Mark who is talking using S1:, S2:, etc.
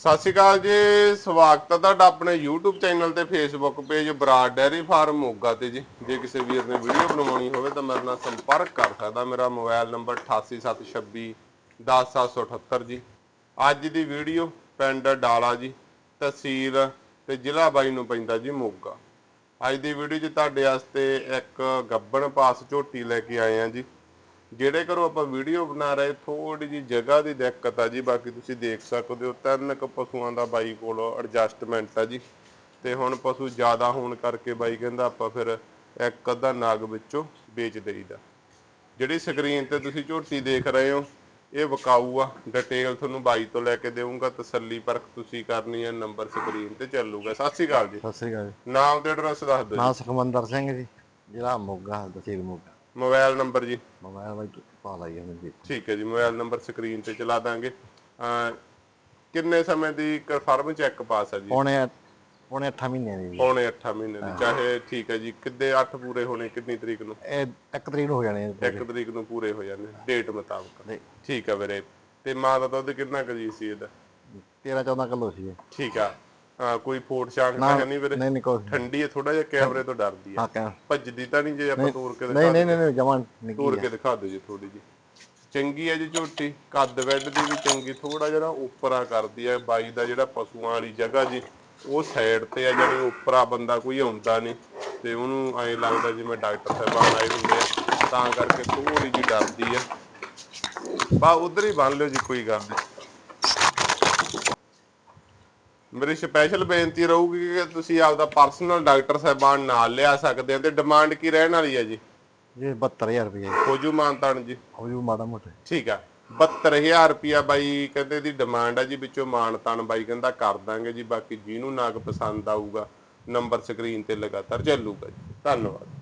S1: ਸਤਿ ਸ਼੍ਰੀ ਅਕਾਲ ਜੀ, ਸਵਾਗਤ ਹੈ ਤੁਹਾਡਾ ਆਪਣੇ YouTube ਚੈਨਲ ਤੇ Facebook page Brar dairy farm, Moga ਤੇ ਜੀ। ਜੇ ਕਿਸੇ ਵੀਰ ਨੇ ਵੀਡੀਓ ਬਣਵਾਉਣੀ ਹੋਵੇ ਤਾਂ ਮੇਰੇ ਨਾਲ ਸੰਪਰਕ ਕਰ ਸਕਦਾ। ਮੇਰਾ ਮੋਬਾਈਲ ਨੰਬਰ 8876 10778 ਜੀ। ਅੱਜ ਦੀ ਵੀਡੀਓ ਪਿੰਡ ਡਾਲਾ ਜੀ, ਤਹਿਸੀਲ ਤੇ ਜ਼ਿਲ੍ਹਾ ਬਾਈ ਨੂੰ ਪੈਂਦਾ ਜੀ ਮੋਗਾ। ਅੱਜ ਦੀ ਵੀਡੀਓ 'ਚ ਤੁਹਾਡੇ ਵਾਸਤੇ ਇੱਕ ਗੱਬਣ ਪਾਸ ਝੋਟੀ ਲੈ ਕੇ ਆਏ ਆ ਜੀ। ਜਿਹੜੇ ਘਰੋਂ ਆਪਾਂ ਵੀਡੀਓ ਬਣਾ ਰਹੇ ਥੋੜੀ ਜੀ ਜਗ੍ਹਾ ਦੀ ਦਿੱਕਤ ਆ ਜੀ ਬਾਕੀ ਤੁਸੀਂ ਦੇਖ ਸਕਦੇ ਹੋ ਤਿੰਨ ਕੁ ਪਸ਼ੂਆਂ ਦਾ ਬਾਈ ਕੋਲ ਐਡਜਸਟਮੈਂਟ ਆ ਜੀ। ਤੇ ਹੁਣ ਪਸ਼ੂ ਜ਼ਿਆਦਾ ਹੋਣ ਕਰਕੇ ਬਾਈ ਕਹਿੰਦਾ ਆਪਾਂ ਫਿਰ ਇੱਕ ਅੱਧਾ ਨਾਗ ਵਿੱਚੋਂ ਵੇਚ ਦੇਈਦਾ। ਜਿਹੜੀ ਸਕਰੀਨ ਤੇ ਤੁਸੀਂ ਝੋਟੀ ਦੇਖ ਰਹੇ ਹੋ ਇਹ ਵਿਕਾਊ ਆ। ਡਿਟੇਲ ਤੁਹਾਨੂੰ ਬਾਈ ਤੋਂ ਲੈ ਕੇ ਦੇਵਾਂਗਾ ਤਸੱਲੀ ਪਰਖ ਤੁਸੀਂ ਕਰਨੀ ਹੈ ਨੰਬਰ ਸਕਰੀਨ ਤੇ ਚੱਲੂਗਾ। ਸਤਿ ਸ਼੍ਰੀ ਅਕਾਲ ਜੀ।
S2: ਸਤਿ ਸ੍ਰੀ ਅਕਾਲ ਜੀ।
S1: ਨਾਮ ਤੇ ਐਡਰੈਸ ਦੱਸ ਦਿਓ
S2: ਨਾਮ ਸੁਖਮੰਦਰ ਸਿੰਘ ਜੀ ਜ਼ਿਲ੍ਹਾ ਮੋਗਾ ਤਹਿਸੀਲ Moga.
S1: Mobile number ji.
S2: Mobile ਬਾਈ ਪਾ ਲਾਈ ਉਹਨੇ ਜੀ
S1: ਠੀਕ ਹੈ ਜੀ ਮੋਬਾਈਲ ਨੰਬਰ ਸਕਰੀਨ ਤੇ ਚਲਾ ਦਾਂਗੇ। ਅਹ ਕਿੰਨੇ ਸਮੇਂ ਦੀ ਕਨਫਰਮ ਚੈੱਕ ਪਾਸ ਹੈ ਜੀ?
S2: ਪੌਣੇ ਪੌਣੇ 8 ਮਹੀਨੇ ਦੀ ਜੀ।
S1: ਪੌਣੇ 8 ਮਹੀਨੇ ਦੀ। ਚਾਹੇ ਠੀਕ ਹੈ ਜੀ ਕਿੱਦੇ 8 ਪੂਰੇ ਹੋਣੇ ਕਿੰਨੀ ਤਰੀਕ ਨੂੰ?
S2: ਇਹ ਇੱਕ ਤਰੀਕ ਨੂੰ ਹੋ ਜਾਣੇ ਆ।
S1: 1 ਤਰੀਕ ਨੂੰ ਪੂਰੇ ਹੋ ਜਾਂਦੇ ਡੇਟ ਮੁਤਾਬਕ।
S2: ਨਹੀਂ,
S1: ਠੀਕ ਹੈ ਵੀਰੇ। ਤੇ ਮਾਂ ਦਾ ਦੁੱਧ ਕਿੰਨਾ ਕੁ ਜੀ ਸੀ ਇਹਦਾ?
S2: 13 14 ਕਿਲੋ ਸੀ ਇਹ।
S1: ਠੀਕ ਆ। ਕੋਈ ਫੋਟ ਸ਼ਾਂਕ ਤਾਂ ਹੈ ਨਹੀਂ ਵੀਰੇ।
S2: ਨਹੀਂ ਨਹੀਂ ਕੋਈ
S1: ਠੰਡੀ ਹੈ ਥੋੜਾ ਜਿਹਾ ਕੈਮਰੇ ਤੋਂ ਡਰਦੀ ਹੈ।
S2: ਹਾਂ
S1: ਭੱਜਦੀ ਤਾਂ ਨਹੀਂ ਜੇ ਆਪਾਂ ਤੋੜ ਕੇ ਦਿਖਾ
S2: ਨਹੀਂ ਨਹੀਂ ਨਹੀਂ ਜਮਾਂ ਨਹੀਂ
S1: ਤੋੜ ਕੇ ਦਿਖਾ ਦਿਓ ਜੀ ਥੋੜੀ ਜੀ ਚੰਗੀ ਹੈ ਜੀ ਝੋਟੀ ਕੱਦ ਵੈਡ ਦੀ ਵੀ ਚੰਗੀ ਥੋੜਾ ਜਿਹਾ ਉੱਪਰਾ ਕਰਦੀ ਹੈ। ਬਾਈ ਦਾ ਜਿਹੜਾ ਪਸ਼ੂਆਂ ਵਾਲੀ ਜਗ੍ਹਾ ਜੀ ਉਹ ਸਾਈਡ ਤੇ ਆ ਜਾਨੀ ਉੱਪਰਾ ਬੰਦਾ ਕੋਈ ਆਉਂਦਾ ਨਹੀਂ। ਤੇ ਉਹਨੂੰ ਐਂ ਲੱਗਦਾ ਜਿਵੇਂ ਡਾਕਟਰ ਸਾਹਿਬਾਨ ਆਏ ਹੁੰਦੇ ਆ। ਤਾਂ ਕਰਕੇ ਥੋੜੀ ਜੀ ਡਰਦੀ ਆ ਬਾ ਉਧਰ ਹੀ ਬੰਨ ਲਿਓ ਜੀ ਕੋਈ ਗੱਲ ਨਹੀਂ। ਮੇਰੀ ਸਪੈਸ਼ਲ ਬੇਨਤੀ ਰਹੂਗੀ ਕਿ ਤੁਸੀਂ ਆਪਦਾ ਪਰਸਨਲ ਡਾਕਟਰ ਸਾਹਿਬਾਨ ਨਾਲ ਲਿਆ ਸਕਦੇ ਆ ਤੇ ਡਿਮਾਂਡ ਕੀ ਰਹਿਣ ਵਾਲੀ ਹੈ ਜੀ?
S2: ਇਹ 72000 ਰੁਪਏ
S1: ਖੋਜੂ ਮਾਨਤਾਨ ਜੀ
S2: ਹੋ ਜੂ ਮਾੜਾ ਮੋਟਾ
S1: ਠੀਕ ਆ। 72000 ਰੁਪਿਆ ਬਾਈ ਕਹਿੰਦੇ ਦੀ ਡਿਮਾਂਡ ਆ ਜੀ ਵਿੱਚੋਂ ਮਾਨਤਾਨ ਬਾਈ ਕਹਿੰਦਾ ਕਰ ਦਾਂਗੇ ਜੀ ਬਾਕੀ ਜਿਹਨੂੰ ਨਾਗ ਪਸੰਦ ਆਊਗਾ ਨੰਬਰ ਸਕਰੀਨ ਤੇ ਲਗਾਤਾਰ ਚੱਲੂਗਾ ਜੀ। ਧੰਨਵਾਦ।